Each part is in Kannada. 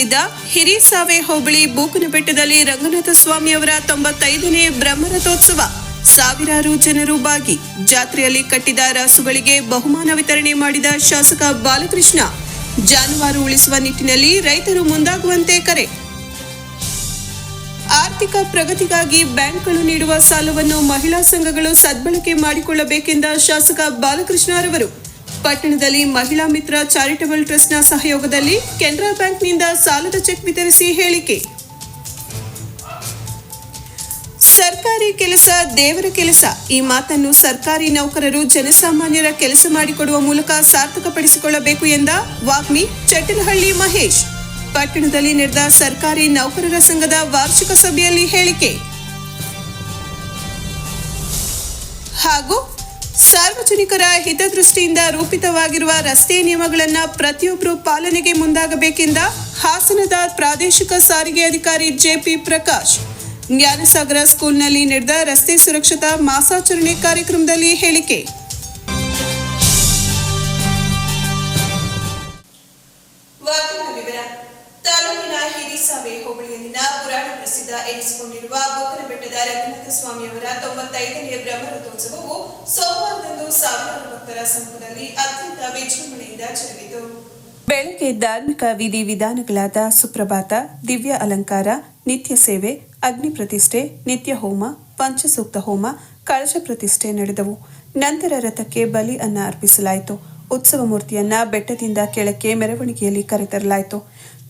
ಪ್ರಸಿದ್ಧ ಹಿರಿಸಾವೆ ಹೋಬಳಿ ಬೂಕನಬೆಟ್ಟದಲ್ಲಿ ರಂಗನಾಥ ಸ್ವಾಮಿಯವರ ತೊಂಬತ್ತೈದನೇ ಬ್ರಹ್ಮರಥೋತ್ಸವ. ಸಾವಿರಾರು ಜನರು ಭಾಗಿ ಜಾತ್ರೆಯಲ್ಲಿ ಕಟ್ಟಿದ ರಾಸುಗಳಿಗೆ ಬಹುಮಾನ ವಿತರಣೆ ಮಾಡಿದ ಶಾಸಕ ಬಾಲಕೃಷ್ಣ. ಜಾನುವಾರು ಉಳಿಸುವ ನಿಟ್ಟಿನಲ್ಲಿ ರೈತರು ಮುಂದಾಗುವಂತೆ ಕರೆ. ಆರ್ಥಿಕ ಪ್ರಗತಿಗಾಗಿ ಬ್ಯಾಂಕ್ಗಳು ನೀಡುವ ಸಾಲವನ್ನು ಮಹಿಳಾ ಸಂಘಗಳು ಸದ್ಬಳಕೆ ಮಾಡಿಕೊಳ್ಳಬೇಕೆಂದ ಶಾಸಕ ಬಾಲಕೃಷ್ಣ ಬಾಲಕೃಷ್ಣರವರು ಪಟ್ಟಣದಲ್ಲಿ ಮಹಿಳಾ ಮಿತ್ರ ಚಾರಿಟಬಲ್ ಟ್ರಸ್ಟ್ನ ಸಹಯೋಗದಲ್ಲಿ ಕೆನರಾ ಬ್ಯಾಂಕ್ನಿಂದ ಸಾಲದ ಚೆಕ್ ವಿತರಿಸಿ ಹೇಳಿಕೆ. ಸರ್ಕಾರಿ ಕೆಲಸ ದೇವರ ಕೆಲಸ. ಈ ಮಾತನ್ನು ಸರ್ಕಾರಿ ನೌಕರರು ಜನಸಾಮಾನ್ಯರ ಕೆಲಸ ಮಾಡಿಕೊಡುವ ಮೂಲಕ ಸಾರ್ಥಕಪಡಿಸಿಕೊಳ್ಳಬೇಕು ಎಂದ ವಾಗ್ಮಿ ಚಟ್ಟನಹಳ್ಳಿ ಮಹೇಶ್. ಪಟ್ಟಣದಲ್ಲಿ ನಡೆದ ಸರ್ಕಾರಿ ನೌಕರರ ಸಂಘದ ವಾರ್ಷಿಕ ಸಭೆಯಲ್ಲಿ ಹೇಳಿಕೆ. ಹಾಗೂ ಸಾರ್ವಜನಿಕರ ಹಿತದೃಷ್ಟಿಯಿಂದ ರೂಪಿತವಾಗಿರುವ ರಸ್ತೆ ನಿಯಮಗಳನ್ನು ಪ್ರತಿಯೊಬ್ಬರು ಪಾಲನೆಗೆ ಮುಂದಾಗಬೇಕೆಂದ ಹಾಸನದ ಪ್ರಾದೇಶಿಕ ಸಾರಿಗೆ ಅಧಿಕಾರಿ ಜೆಪಿ ಪ್ರಕಾಶ್, ಜ್ಞಾನಸಾಗರ ಸ್ಕೂಲ್ನಲ್ಲಿ ನಡೆದ ರಸ್ತೆ ಸುರಕ್ಷತಾ ಮಾಸಾಚರಣೆ ಕಾರ್ಯಕ್ರಮದಲ್ಲಿ ಹೇಳಿಕೆ. ತಾಲೂಕಿನ ಹಿರಿಸಾವೆ ಹೋಬಳಿಯಲ್ಲಿನ ಪುರಾಣ ಪ್ರಸಿದ್ಧ ಎನಿಸಿಕೊಂಡಿರುವ ರಂಗನಾಥ ಸ್ವಾಮಿಯವರ ತೊಂಬತ್ತೈದನೆಯ ಬ್ರಹ್ಮರಥೋತ್ಸವವು ಸೋಮವಾರದಂದು ಸಾವಿರಾರು ಭಕ್ತರ ಸಮ್ಮುಖದಲ್ಲಿ ಅತ್ಯಂತ ವಿಜೃಂಭಣೆಯಿಂದ ಜರುಗಿತು. ಬೆಳಗ್ಗೆ ಧಾರ್ಮಿಕ ವಿಧಿ ವಿಧಾನಗಳಾದ ಸುಪ್ರಭಾತ, ದಿವ್ಯ ಅಲಂಕಾರ, ನಿತ್ಯ ಸೇವೆ, ಅಗ್ನಿ ಪ್ರತಿಷ್ಠೆ, ನಿತ್ಯ ಹೋಮ, ಪಂಚಸೂಕ್ತ ಹೋಮ, ಕಳಶ ಪ್ರತಿಷ್ಠೆ ನಡೆದವು. ನಂತರ ರಥಕ್ಕೆ ಬಲಿ ಅನ್ನ ಅರ್ಪಿಸಲಾಯಿತು. ಉತ್ಸವ ಮೂರ್ತಿಯನ್ನ ಬೆಟ್ಟದಿಂದ ಕೆಳಕ್ಕೆ ಮೆರವಣಿಗೆಯಲ್ಲಿ ಕರೆತರಲಾಯಿತು.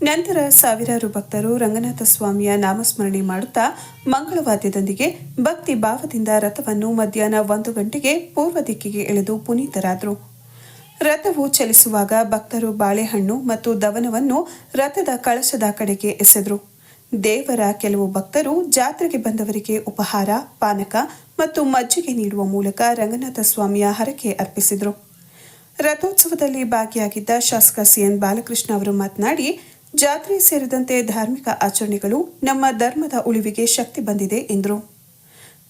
ನಂತರ ಸಾವಿರಾರು ಭಕ್ತರು ರಂಗನಾಥ ಸ್ವಾಮಿಯ ನಾಮಸ್ಮರಣೆ ಮಾಡುತ್ತಾ ಮಂಗಳವಾದ್ಯದೊಂದಿಗೆ ಭಕ್ತಿ ಭಾವದಿಂದ ರಥವನ್ನು ಮಧ್ಯಾಹ್ನ ಒಂದು ಗಂಟೆಗೆ ಪೂರ್ವ ದಿಕ್ಕಿಗೆ ಎಳೆದು ಪುನೀತರಾದರು. ರಥವು ಚಲಿಸುವಾಗ ಭಕ್ತರು ಬಾಳೆಹಣ್ಣು ಮತ್ತು ದವನವನ್ನು ರಥದ ಕಳಶದ ಕಡೆಗೆ ಎಸೆದರು. ದೇವರ ಕೆಲವು ಭಕ್ತರು ಜಾತ್ರೆಗೆ ಬಂದವರಿಗೆ ಉಪಹಾರ, ಪಾನಕ ಮತ್ತು ಮಜ್ಜಿಗೆ ನೀಡುವ ಮೂಲಕ ರಂಗನಾಥ ಸ್ವಾಮಿಯ ಹರಕೆ ಅರ್ಪಿಸಿದರು. ರಥೋತ್ಸವದಲ್ಲಿ ಭಾಗಿಯಾಗಿದ್ದ ಶಾಸಕ ಸಿಎನ್ ಬಾಲಕೃಷ್ಣ ಅವರು ಮಾತನಾಡಿ ಜಾತ್ರೆ ಸೇರಿದಂತೆ ಧಾರ್ಮಿಕ ಆಚರಣೆಗಳು ನಮ್ಮ ಧರ್ಮದ ಉಳಿವಿಗೆ ಶಕ್ತಿ ಬಂದಿದೆ ಎಂದರು.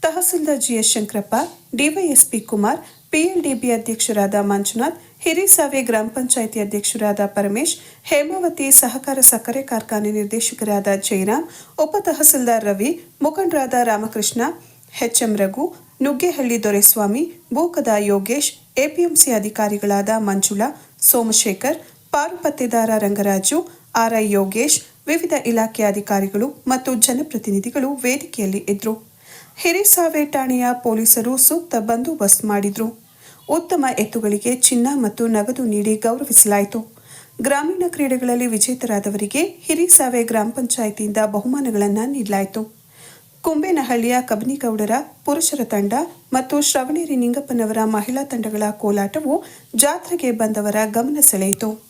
Tahsildar GS Shankarappa DYSP Kumar, PLDB ಅಧ್ಯಕ್ಷರಾದ ಮಂಜುನಾಥ್ ಹಿರಿಸಾವೆ ಗ್ರಾಮ ಪಂಚಾಯಿತಿ ಅಧ್ಯಕ್ಷರಾದ ಪರಮೇಶ್, ಹೇಮಾವತಿ ಸಹಕಾರ ಸಕ್ಕರೆ ಕಾರ್ಖಾನೆ ನಿರ್ದೇಶಕರಾದ ಜಯರಾಮ್ ಉಪ ತಹಸೀಲ್ದಾರ್ ರವಿ, ಮುಖಂಡರಾದ ರಾಮಕೃಷ್ಣ, ಎಚ್ಎಂ ರಘು, ನುಗ್ಗೇಹಳ್ಳಿ ದೊರೆಸ್ವಾಮಿ ಬೂಕದ ಯೋಗೇಶ್, ಎಪಿಎಂಸಿ ಅಧಿಕಾರಿಗಳಾದ ಮಂಜುಳಾ, ಸೋಮಶೇಖರ್ ಪಾರುಪತ್ತೆದಾರ ರಂಗರಾಜು ಆರ್ಐ ಯೋಗೇಶ್, ವಿವಿಧ ಇಲಾಖೆ ಅಧಿಕಾರಿಗಳು ಮತ್ತು ಜನಪ್ರತಿನಿಧಿಗಳು ವೇದಿಕೆಯಲ್ಲಿ ಇದ್ದರು ಹಿರಿಸಾವೆ ಠಾಣೆಯ ಪೊಲೀಸರು ಸೂಕ್ತ ಬಂದೋಬಸ್ತ್ ಮಾಡಿದ್ರು. ಉತ್ತಮ ಎತ್ತುಗಳಿಗೆ ಚಿನ್ನ ಮತ್ತು ನಗದು ನೀಡಿ ಗೌರವಿಸಲಾಯಿತು. ಗ್ರಾಮೀಣ ಕ್ರೀಡೆಗಳಲ್ಲಿ ವಿಜೇತರಾದವರಿಗೆ ಹಿರಿಸಾವೆ ಗ್ರಾಮ ಪಂಚಾಯಿತಿಯಿಂದ ಬಹುಮಾನಗಳನ್ನು ನೀಡಲಾಯಿತು. ಕುಂಬೇನಹಳ್ಳಿಯ ಕಬನಿಗೌಡರ ಪುರುಷರ ತಂಡ ಮತ್ತು ಶ್ರವಣೇರಿ ನಿಂಗಪ್ಪನವರ ಮಹಿಳಾ ತಂಡಗಳ ಕೋಲಾಟವು ಜಾತ್ರೆಗೆ ಬಂದವರ ಗಮನ ಸೆಳೆಯಿತು.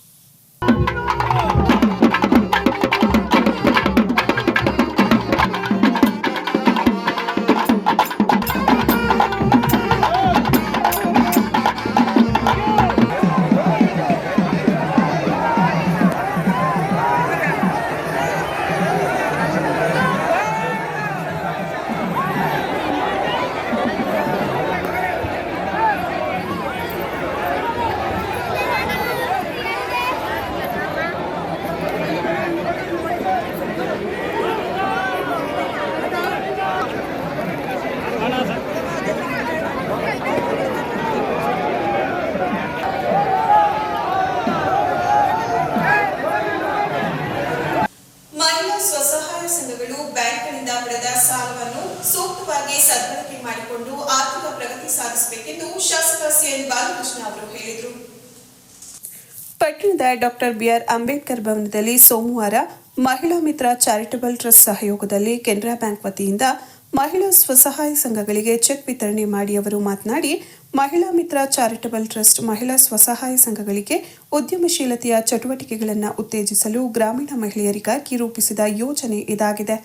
ಡಾಕ್ಟರ್ ಬಿಆರ್ ಅಂಬೇಡ್ಕರ್ ಭವನದಲ್ಲಿ ಸೋಮವಾರ ಮಹಿಳಾ ಮಿತ್ರ ಚಾರಿಟಬಲ್ ಟ್ರಸ್ಟ್ ಸಹಯೋಗದಲ್ಲಿ ಕೆನರಾ ಬ್ಯಾಂಕ್ ವತಿಯಿಂದ ಮಹಿಳಾ ಸ್ವಸಹಾಯ ಸಂಘಗಳಿಗೆ ಚೆಕ್ ವಿತರಣೆ ಮಾಡಿ ಅವರು ಮಾತನಾಡಿ, ಮಹಿಳಾ ಮಿತ್ರ ಚಾರಿಟಬಲ್ ಟ್ರಸ್ಟ್ ಮಹಿಳಾ ಸ್ವಸಹಾಯ ಸಂಘಗಳಿಗೆ ಉದ್ಯಮಶೀಲತೆಯ ಚಟುವಟಿಕೆಗಳನ್ನು ಉತ್ತೇಜಿಸಲು ಗ್ರಾಮೀಣ ಮಹಿಳೆಯರಿಗಾಗಿ ರೂಪಿಸಿದ ಯೋಜನೆ ಇದಾಗಿದೆ.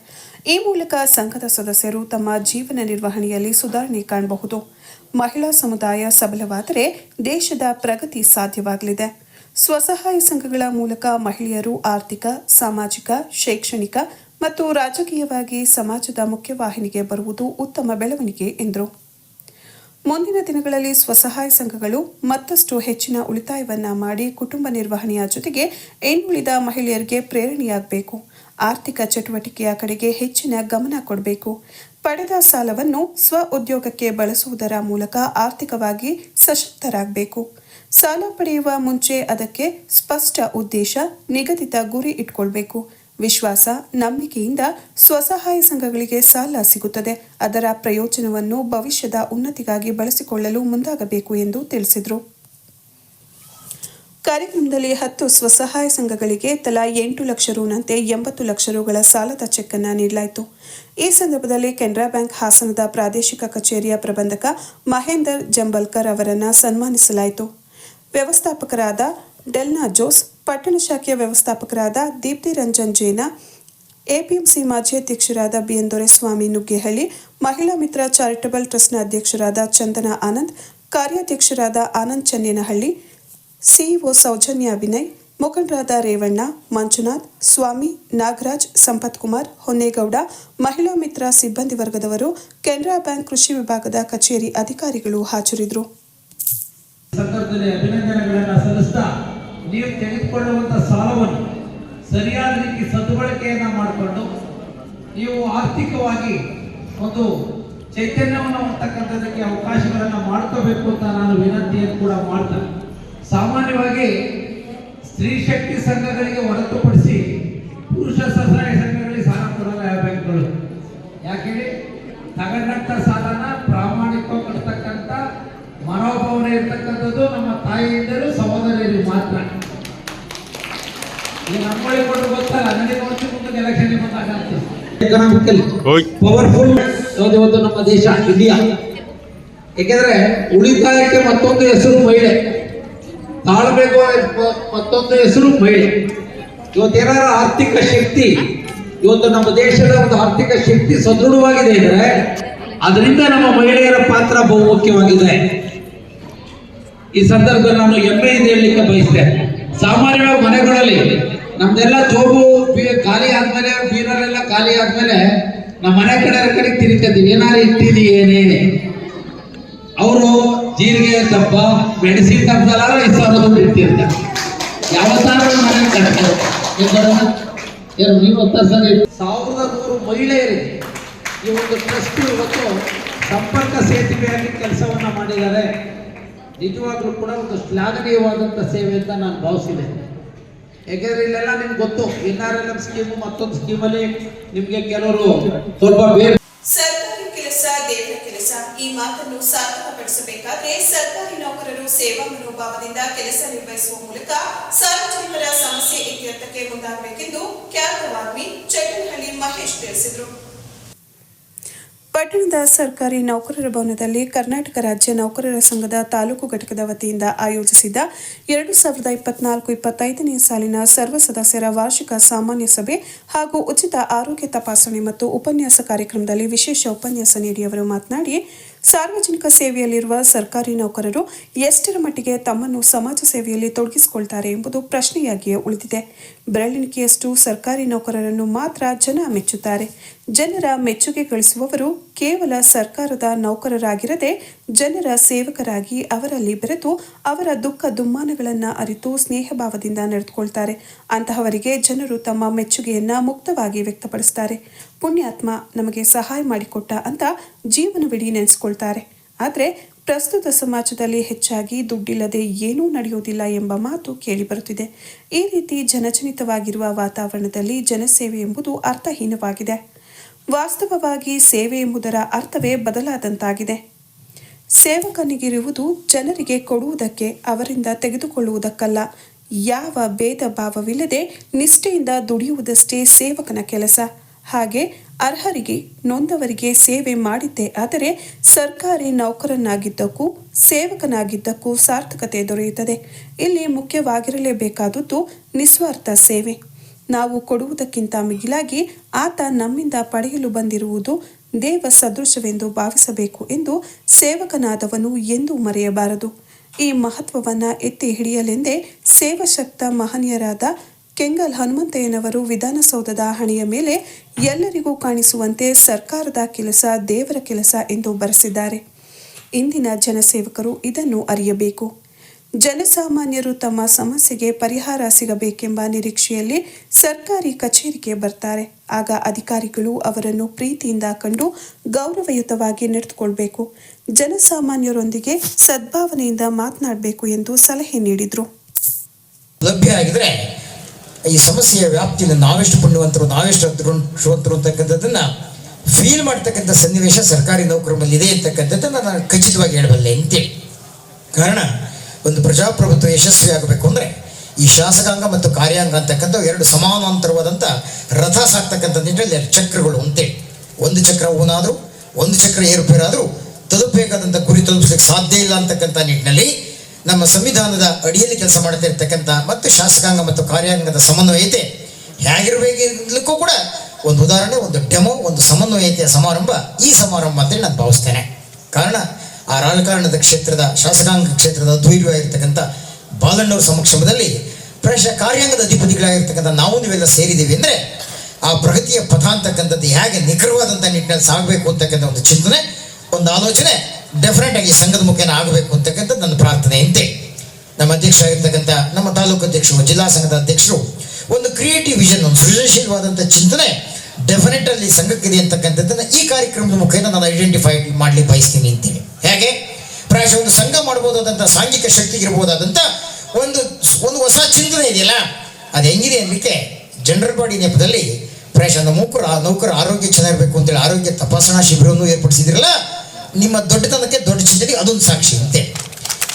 ಈ ಮೂಲಕ ಸಂಘದ ಸದಸ್ಯರು ತಮ್ಮ ಜೀವನ ನಿರ್ವಹಣೆಯಲ್ಲಿ ಸುಧಾರಣೆ ಕಾಣಬಹುದು. ಮಹಿಳಾ ಸಮುದಾಯ ಸಬಲವಾದರೆ ದೇಶದ ಪ್ರಗತಿ ಸಾಧ್ಯವಾಗಲಿದೆ. ಸ್ವಸಹಾಯ ಸಂಘಗಳ ಮೂಲಕ ಮಹಿಳೆಯರು ಆರ್ಥಿಕ, ಸಾಮಾಜಿಕ, ಶೈಕ್ಷಣಿಕ ಮತ್ತು ರಾಜಕೀಯವಾಗಿ ಸಮಾಜದ ಮುಖ್ಯವಾಹಿನಿಗೆ ಬರುವುದು ಉತ್ತಮ ಬೆಳವಣಿಗೆ, ಎಂದರು. ಮುಂದಿನ ದಿನಗಳಲ್ಲಿ ಸ್ವಸಹಾಯ ಸಂಘಗಳು ಮತ್ತಷ್ಟು ಹೆಚ್ಚಿನ ಉಳಿತಾಯವನ್ನ ಮಾಡಿ ಕುಟುಂಬ ನಿರ್ವಹಣೆಯ ಜೊತೆಗೆ ಇನ್ನುಳಿದ ಮಹಿಳೆಯರಿಗೆ ಪ್ರೇರಣೆಯಾಗಬೇಕು. ಆರ್ಥಿಕ ಚಟುವಟಿಕೆಯ ಕಡೆಗೆ ಹೆಚ್ಚಿನ ಗಮನ ಕೊಡಬೇಕು. ಪಡೆದ ಸಾಲವನ್ನು ಸ್ವ ಉದ್ಯೋಗಕ್ಕೆ ಬಳಸುವುದರ ಮೂಲಕ ಆರ್ಥಿಕವಾಗಿ ಸಶಕ್ತರಾಗಬೇಕು. ಸಾಲ ಪಡೆಯುವ ಮುಂಚೆ ಅದಕ್ಕೆ ಸ್ಪಷ್ಟ ಉದ್ದೇಶ ನಿಗದಿತ ಗುರಿ ಇಟ್ಕೊಳ್ಬೇಕು. ವಿಶ್ವಾಸ, ನಂಬಿಕೆಯಿಂದ ಸ್ವಸಹಾಯ ಸಂಘಗಳಿಗೆ ಸಾಲ ಸಿಗುತ್ತದೆ. ಅದರ ಪ್ರಯೋಜನವನ್ನು ಭವಿಷ್ಯದ ಉನ್ನತಿಗಾಗಿ ಬಳಸಿಕೊಳ್ಳಲು ಮುಂದಾಗಬೇಕು ಎಂದು ತಿಳಿಸಿದರು. ಕಾರ್ಯಕ್ರಮದಲ್ಲಿ ಹತ್ತು ಸ್ವಸಹಾಯ ಸಂಘಗಳಿಗೆ ತಲಾ ಎಂಟು ಲಕ್ಷ ರೂನಂತೆ ಎಂಬತ್ತು ಲಕ್ಷ ರೂಗಳ ಸಾಲದ ಚೆಕ್ ಅನ್ನು ನೀಡಲಾಯಿತು. ಈ ಸಂದರ್ಭದಲ್ಲಿ ಕೆನರಾ ಬ್ಯಾಂಕ್ ಹಾಸನದ ಪ್ರಾದೇಶಿಕ ಕಚೇರಿಯ ಪ್ರಬಂಧಕ ಮಹೇಂದರ್ ಜಂಬಲ್ಕರ್ ಅವರನ್ನು ಸನ್ಮಾನಿಸಲಾಯಿತು. ವ್ಯವಸ್ಥಾಪಕರಾದ ಡೆಲ್ನಾ ಜೋಸ್, ಪಟ್ಟಣ ಶಾಖೆಯ ವ್ಯವಸ್ಥಾಪಕರಾದ ದೀಪ್ತಿ ರಂಜನ್ ಜೇನಾ, ಎಪಿಎಂಸಿ ಮಾಜಿ ಅಧ್ಯಕ್ಷರಾದ ಬಿಎನ್ ದೊರೆಸ್ವಾಮಿ ನುಗ್ಗೆಹಳ್ಳಿ, ಮಹಿಳಾ ಮಿತ್ರ ಚಾರಿಟಬಲ್ ಟ್ರಸ್ಟ್ನ ಅಧ್ಯಕ್ಷರಾದ ಚಂದನ ಆನಂದ್, ಕಾರ್ಯಾಧ್ಯಕ್ಷರಾದ ಆನಂದ್ ಚನ್ನೇನಹಳ್ಳಿ, ಸಿಇಒ ಸೌಜನ್ಯ ವಿನಯ್, ಮುಖಂಡರಾದ ರೇವಣ್ಣ, ಮಂಜುನಾಥ್, ಸ್ವಾಮಿ, ನಾಗರಾಜ್, ಸಂಪತ್ ಕುಮಾರ್, ಹೊನ್ನೇಗೌಡ, ಮಹಿಳಾ ಮಿತ್ರ ಸಿಬ್ಬಂದಿ ವರ್ಗದವರು, ಕೆನರಾ ಬ್ಯಾಂಕ್ ಕೃಷಿ ವಿಭಾಗದ ಕಚೇರಿ ಅಧಿಕಾರಿಗಳು ಹಾಜರಿದ್ದರು. ಸಂದರ್ಭದಲ್ಲಿ ಅಭಿನಂದನೆಗಳನ್ನು ಸಲ್ಲಿಸ್ತಾ ನೀವು ತೆಗೆದುಕೊಳ್ಳುವಂಥ ಸಾಲವನ್ನು ಸರಿಯಾದ ರೀತಿ ಸದ್ಬಳಕೆಯನ್ನ ಮಾಡಿಕೊಂಡು ನೀವು ಆರ್ಥಿಕವಾಗಿ ಒಂದು ಚೈತನ್ಯವನ್ನು ಹೊಂದತಕ್ಕಂಥದ್ದಕ್ಕೆ ಅವಕಾಶಗಳನ್ನು ಮಾಡ್ಕೋಬೇಕು ಅಂತ ನಾನು ವಿನಂತಿಯನ್ನು ಕೂಡ ಮಾಡ್ತೇನೆ ಸಾಮಾನ್ಯವಾಗಿ ಸ್ತ್ರೀ ಶಕ್ತಿ ಸಂಘಗಳಿಗೆ ಹೊರತುಪಡಿಸಿ ಪುರುಷ ಸಹಾಯ ಸಂಘಗಳಿಗೆ ಸಾಲ ಕೊಡಲ್ಲ ಬ್ಯಾಂಕ್ಗಳು? ಯಾಕೆ ತಗೊಂಡಂಥ ಸಾಲನ ಕಟ್ತಕ್ಕಂಥ ಮನೋಭಾವನೆ ಇರ್ತಕ್ಕಂಥದ್ದು ನಮ್ಮ ತಾಯಿಯಿಂದಲೂ ಸಹೋದರಿಯರು ಮಾತ್ರ. ಈಗ ನಮ್ಮೊಳಗೆ ಕೊಟ್ಟು ಗೊತ್ತಲ್ಲ ನನಗೆ ಒಂದು ಮುಂದೆ ಎಲೆಕ್ಷನ್ ಬಂದಾಗ ಎಕನಾಮಿಕಲ್ ಓಯ್. ಪವರ್ಫುಲ್ ಇವತ್ತು ನಮ್ಮ ದೇಶ ಇಂಡಿಯಾ ಏಕೆಂದ್ರೆ ಉಳಿತಾಯಕ್ಕೆ ಮತ್ತೊಂದು ಹೆಸರು ಮಹಿಳೆ. ತಾಳ್ಬೇಕು ಮತ್ತೊಂದು ಹೆಸರು ಮಹಿಳೆ. ಇವತ್ತೇನಾರ ಆರ್ಥಿಕ ಶಕ್ತಿ ಇವತ್ತು ನಮ್ಮ ದೇಶದ ಒಂದು ಆರ್ಥಿಕ ಶಕ್ತಿ ಸದೃಢವಾಗಿದೆ ಅಂದ್ರೆ ಅದರಿಂದ ನಮ್ಮ ಮಹಿಳೆಯರ ಪಾತ್ರ ಬಹು ಮುಖ್ಯವಾಗಿದೆ ಈ ಸಂದರ್ಭದಲ್ಲಿ ನಾನು ಹೆಮ್ಮೆಯಿಂದ ಹೇಳಲಿಕ್ಕೆ ಬಯಸ್ತೆ ಸಾಮಾನ್ಯವಾಗಿ ಮನೆಗಳಲ್ಲಿ ನಮ್ದೆಲ್ಲ ಜೋಬು ಖಾಲಿ ಆದ್ಮೇಲೆ ಬೀರರೆಲ್ಲ ಖಾಲಿ ಆದ್ಮೇಲೆ ನಮ್ಮ ಮನೆ ಕಡೆ ಕಡೆ ತಿರ್ಕತೀವಿ ಏನಾರು ಇಟ್ಟಿದೀಯೇನೆ ಅವರು ಜೀರಿಗೆ ತಪ್ಪ ಮೆಣಸಿನ ಡಬ್ಬದಲ್ಲ ಐದು ಸಾವಿರ ದುಡ್ಡು ಇಟ್ಟಿರ್ತಾರೆ. ಯಾವತ್ತಾದ್ರೂ ಮನೆ ಕಟ್ತಾರೆ ನೀವು ಸರಿ ಸಾವಿರದ ನೂರು ಮಹಿಳೆಯರಿಗೆ ಈ ಒಂದು ಟ್ರಸ್ಟ್ ಇವತ್ತು ಸಂಪರ್ಕ ಸೇತುವೆಯಾಗಿ ಕೆಲಸವನ್ನ ಮಾಡಿದ್ದಾರೆ. ನಿಜವಾಗ್ಲೂ ಕೂಡ ಒಂದು ಶ್ಲಾಘನೀಯವಾದಂಥ ಸೇವೆ ಅಂತ ನಾನು ಭಾವಿಸಿದೆ. ಯಾಕೆಂದ್ರೆ ಇಲ್ಲೆಲ್ಲ ನಿಮ್ಗೆ ಗೊತ್ತು, N R L M scheme ಮತ್ತೊಂದು ಸ್ಕೀಮಲ್ಲಿ ನಿಮಗೆ ಕೆಲವರು ಸ್ವಲ್ಪ ಬೇರೆ ಸರ್ಕಾರಿ ಕೆಲಸ, ದೇವರ ಕೆಲಸ, ಈ ಮಾತನ್ನು ಸಾರ್ಥಕಪಡಿಸಬೇಕಾದ್ರೆ ಸರ್ಕಾರಿ ನೌಕರರು ಸೇವಾ ಮನೋಭಾವದಿಂದ ಕೆಲಸ ನಿರ್ವಹಿಸುವ ಮೂಲಕ ಸಾರ್ವಜನಿಕರ ಸಮಸ್ಯೆ ಇತ್ಯರ್ಥಕ್ಕೆ ಮುಂದಾಗಬೇಕೆಂದು ಖ್ಯಾತ ವಾಗ್ಮಿ ಚಟ್ಟನಹಳ್ಳಿ ಮಹೇಶ್ ತಿಳಿಸಿದರು. ಪಟ್ಟಣದ ಸರ್ಕಾರಿ ನೌಕರರ ಭವನದಲ್ಲಿ ಕರ್ನಾಟಕ ರಾಜ್ಯ ನೌಕರರ ಸಂಘದ ತಾಲೂಕು ಘಟಕದ ವತಿಯಿಂದ ಆಯೋಜಿಸಿದ್ದ ಎರಡು ಸಾವಿರದ ಇಪ್ಪತ್ನಾಲ್ಕು ಇಪ್ಪತ್ತೈದನೇ ಸಾಲಿನ ಸರ್ವ ಸದಸ್ಯರ ವಾರ್ಷಿಕ ಸಾಮಾನ್ಯ ಸಭೆ ಹಾಗೂ ಉಚಿತ ಆರೋಗ್ಯ ತಪಾಸಣೆ ಮತ್ತು ಉಪನ್ಯಾಸ ಕಾರ್ಯಕ್ರಮದಲ್ಲಿ ವಿಶೇಷ ಉಪನ್ಯಾಸ ನೀಡಿ ಅವರು ಮಾತನಾಡಿ, ಸಾರ್ವಜನಿಕ ಸೇವೆಯಲ್ಲಿರುವ ಸರ್ಕಾರಿ ನೌಕರರು ಎಷ್ಟರ ಮಟ್ಟಿಗೆ ತಮ್ಮನ್ನು ಸಮಾಜ ಸೇವೆಯಲ್ಲಿ ತೊಡಗಿಸಿಕೊಳ್ತಾರೆ ಎಂಬುದು ಪ್ರಶ್ನೆಯಾಗಿಯೇ ಉಳಿದಿದೆ. ಬೆರಳಿನಿಕೆಯಷ್ಟು ಸರ್ಕಾರಿ ನೌಕರರನ್ನು ಮಾತ್ರ ಜನ ಮೆಚ್ಚುತ್ತಾರೆ. ಜನರ ಮೆಚ್ಚುಗೆ ಗಳಿಸುವವರು ಕೇವಲ ಸರ್ಕಾರದ ನೌಕರರಾಗಿರದೆ ಜನರ ಸೇವಕರಾಗಿ ಅವರಲ್ಲಿ ಬೆರೆತು ಅವರ ದುಃಖ ದುಮ್ಮಾನಗಳನ್ನು ಅರಿತು ಸ್ನೇಹಭಾವದಿಂದ ನಡೆದುಕೊಳ್ತಾರೆ. ಅಂತಹವರಿಗೆ ಜನರು ತಮ್ಮ ಮೆಚ್ಚುಗೆಯನ್ನ ಮುಕ್ತವಾಗಿ ವ್ಯಕ್ತಪಡಿಸ್ತಾರೆ. ಪುಣ್ಯಾತ್ಮ ನಮಗೆ ಸಹಾಯ ಮಾಡಿಕೊಟ್ಟ ಅಂತ ಜೀವನವಿಡೀ ನೆನೆಸ್ಕೊಳ್ತಾರೆ. ಆದರೆ ಪ್ರಸ್ತುತ ಸಮಾಜದಲ್ಲಿ ಹೆಚ್ಚಾಗಿ ದುಡ್ಡಿಲ್ಲದೆ ಏನೂ ನಡೆಯುವುದಿಲ್ಲ ಎಂಬ ಮಾತು ಕೇಳಿಬರುತ್ತಿದೆ. ಈ ರೀತಿ ಜನಜನಿತವಾಗಿರುವ ವಾತಾವರಣದಲ್ಲಿ ಜನಸೇವೆ ಎಂಬುದು ಅರ್ಥಹೀನವಾಗಿದೆ. ವಾಸ್ತವವಾಗಿ ಸೇವೆ ಎಂಬುದರ ಅರ್ಥವೇ ಬದಲಾದಂತಾಗಿದೆ. ಸೇವಕನಿಗಿರುವುದು ಜನರಿಗೆ ಕೊಡುವುದಕ್ಕೆ ಅವರಿಂದ ತೆಗೆದುಕೊಳ್ಳುವುದಕ್ಕಲ್ಲ. ಯಾವ ಭೇದ ಭಾವವಿಲ್ಲದೆ ನಿಷ್ಠೆಯಿಂದ ದುಡಿಯುವುದಷ್ಟೇ ಸೇವಕನ ಕೆಲಸ. ಹಾಗೆ ಅರ್ಹರಿಗೆ ನೊಂದವರಿಗೆ ಸೇವೆ ಮಾಡಿದ್ದೇ ಆದರೆ ಸರ್ಕಾರಿ ನೌಕರನಾಗಿದ್ದಕ್ಕೂ ಸೇವಕನಾಗಿದ್ದಕ್ಕೂ ಸಾರ್ಥಕತೆ ದೊರೆಯುತ್ತದೆ. ಇಲ್ಲಿ ಮುಖ್ಯವಾಗಿರಲೇಬೇಕಾದದ್ದು ನಿಸ್ವಾರ್ಥ ಸೇವೆ. ನಾವು ಕೊಡುವುದಕ್ಕಿಂತ ಮಿಗಿಲಾಗಿ ಆತ ನಮ್ಮಿಂದ ಪಡೆಯಲು ಬಂದಿರುವುದು ದೇವ ಸದೃಶವೆಂದು ಭಾವಿಸಬೇಕು ಎಂದು ಸೇವಕನಾದವನು ಎಂದೂ ಮರೆಯಬಾರದು. ಈ ಮಹತ್ವವನ್ನು ಎತ್ತಿ ಹಿಡಿಯಲೆಂದೇ ಸೇವಶಕ್ತ ಮಹನೀಯರಾದ ಕೆಂಗಲ್ ಹನುಮಂತಯ್ಯನವರು ವಿಧಾನಸೌಧದ ಹಣೆಯ ಮೇಲೆ ಎಲ್ಲರಿಗೂ ಕಾಣಿಸುವಂತೆ ಸರ್ಕಾರದ ಕೆಲಸ, ದೇವರ ಕೆಲಸ ಎಂದು ಬರೆಸಿದ್ದಾರೆ. ಇಂದಿನ ಜನಸೇವಕರು ಇದನ್ನು ಅರಿಯಬೇಕು. ಜನಸಾಮಾನ್ಯರು ತಮ್ಮ ಸಮಸ್ಯೆಗೆ ಪರಿಹಾರ ಸಿಗಬೇಕೆಂಬ ನಿರೀಕ್ಷೆಯಲ್ಲಿ ಸರ್ಕಾರಿ ಕಚೇರಿಗೆ ಬರ್ತಾರೆ. ಆಗ ಅಧಿಕಾರಿಗಳು ಅವರನ್ನು ಪ್ರೀತಿಯಿಂದ ಕಂಡು ಗೌರವಯುತವಾಗಿ ನಡೆದುಕೊಳ್ಬೇಕು. ಜನಸಾಮಾನ್ಯರೊಂದಿಗೆ ಸದ್ಭಾವನೆಯಿಂದ ಮಾತನಾಡಬೇಕು ಎಂದು ಸಲಹೆ ನೀಡಿದರು. ಲಭ್ಯ ಆಗಿದ್ರೆ ಈ ಸಮಸ್ಯೆಯ ವ್ಯಾಪ್ತಿಯನ್ನು ನಾವೆಷ್ಟು ಪುಣ್ಯವಂತರು, ನಾವೆಷ್ಟು ಅದೃಷ್ಟವಂತರು ಅಂತಕ್ಕಂಥದ್ದನ್ನ ಫೀಲ್ ಮಾಡ್ತಕ್ಕಂಥ ಸನ್ನಿವೇಶ ಸರ್ಕಾರಿ ನೌಕರರಲ್ಲಿ ಇದೆ ಅಂತಕ್ಕಂಥದ್ದನ್ನ ನಾನು ಖಚಿತವಾಗಿ ಹೇಳಬಲ್ಲೆ ಅಂತೇಳಿ. ಕಾರಣ ಒಂದು ಪ್ರಜಾಪ್ರಭುತ್ವ ಯಶಸ್ವಿ ಆಗಬೇಕು ಅಂದರೆ ಈ ಶಾಸಕಾಂಗ ಮತ್ತು ಕಾರ್ಯಾಂಗ ಅಂತಕ್ಕಂಥ ಎರಡು ಸಮಾನಾಂತರವಾದಂಥ ರಥ ಸಾಕ್ತಕ್ಕಂಥ ನಿಟ್ಟಿನಲ್ಲಿ ಎರಡು ಚಕ್ರಗಳು ಅಂತೇಳಿ ಒಂದು ಚಕ್ರ ಓನಾದರೂ ಒಂದು ಚಕ್ರ ಏರುಪೇರಾದರೂ ತಲುಪಬೇಕಾದಂಥ ಗುರಿ ತಲುಪಿಸಲಿಕ್ಕೆ ಸಾಧ್ಯ ಇಲ್ಲ ಅಂತಕ್ಕಂಥ ನಿಟ್ಟಿನಲ್ಲಿ ನಮ್ಮ ಸಂವಿಧಾನದ ಅಡಿಯಲ್ಲಿ ಕೆಲಸ ಮಾಡ್ತಾ ಇರ್ತಕ್ಕಂಥ ಮತ್ತು ಶಾಸಕಾಂಗ ಮತ್ತು ಕಾರ್ಯಾಂಗದ ಸಮನ್ವಯತೆ ಹೇಗಿರಬೇಕಿರಲಿಕ್ಕೂ ಕೂಡ ಒಂದು ಉದಾಹರಣೆ, ಒಂದು ಡೆಮೋ, ಒಂದು ಸಮನ್ವಯತೆಯ ಸಮಾರಂಭ ಈ ಸಮಾರಂಭ ಅಂತೇಳಿ ನಾನು ಭಾವಿಸ್ತೇನೆ. ಕಾರಣ ಆ ರಾಜಕಾರಣದ ಕ್ಷೇತ್ರದ, ಶಾಸಕಾಂಗ ಕ್ಷೇತ್ರದ ಅದ್ವೈರ್ಯವಾಗಿರ್ತಕ್ಕಂಥ ಬಾಲಣ್ಣವ್ರ ಸಮಕ್ಷಮದಲ್ಲಿ ಪ್ರಾಯಶಃ ಕಾರ್ಯಾಂಗದ ಅಧಿಪತಿಗಳಾಗಿರ್ತಕ್ಕಂಥ ನಾವು ನೀವೆಲ್ಲ ಸೇರಿದ್ದೀವಿ ಅಂದರೆ ಆ ಪ್ರಗತಿಯ ಪಥ ಅಂತಕ್ಕಂಥದ್ದು ಹೇಗೆ ನಿಖರವಾದಂಥ ನಿಟ್ಟಿನಲ್ಲಿ ಸಾಗಬೇಕು ಅಂತಕ್ಕಂಥ ಒಂದು ಚಿಂತನೆ, ಒಂದು ಆಲೋಚನೆ ಡೆಫಿನೆಟ್ ಆಗಿ ಸಂಘದ ಮುಖೇನ ಆಗಬೇಕು ಅಂತಕ್ಕಂಥದ್ದು ನನ್ನ ಪ್ರಾರ್ಥನೆ ಅಂತೆ ನಮ್ಮ ಅಧ್ಯಕ್ಷರಾಗಿರ್ತಕ್ಕಂಥ ನಮ್ಮ ತಾಲೂಕು ಅಧ್ಯಕ್ಷರು, ಜಿಲ್ಲಾ ಸಂಘದ ಅಧ್ಯಕ್ಷರು ಒಂದು ಕ್ರಿಯೇಟಿವ್ ವಿಷನ್ ಒಂದು ಸೃಜನಶೀಲವಾದಂಥ ಚಿಂತನೆ ಡೆಫಿನೆಟ್ ಅಲ್ಲಿ ಸಂಘಕ್ಕಿದೆ ಅಂತಕ್ಕಂಥದ್ದನ್ನ ಈ ಕಾರ್ಯಕ್ರಮದ ಮುಖೇನ ನಾನು ಐಡೆಂಟಿಫೈ ಮಾಡಲಿ ಬಯಸ್ತೀನಿ ಅಂತೇಳಿ. ಹೇಗೆ? ಪ್ರಾಯಶಃ ಒಂದು ಸಂಘ ಮಾಡ್ಬೋದಾದಂಥ ಸಾಂಘಿಕ ಶಕ್ತಿ ಇರಬಹುದಾದಂತ ಒಂದು ಒಂದು ಹೊಸ ಚಿಂತನೆ ಇದೆಯಲ್ಲ? ಅದು ಹೆಂಗಿದೆ ಅನ್ಲಿಕ್ಕೆ? ಜನರಲ್ ಬಾಡಿ ನೆಪದಲ್ಲಿ ಪ್ರಾಯಶಃ ನೌಕರ ನೌಕರ ಆರೋಗ್ಯ ಚೆನ್ನಾಗಿರ್ಬೇಕು ಅಂತೇಳಿ ಆರೋಗ್ಯ ತಪಾಸಣಾ ಶಿಬಿರವನ್ನು ಏರ್ಪಡಿಸಿದಿರಲ್ಲ? ನಿಮ್ಮ ದೊಡ್ಡತನಕ್ಕೆ ದೊಡ್ಡ ಚಿಂತನೆ ಅದೊಂದು ಸಾಕ್ಷಿ ಅಂತೆ.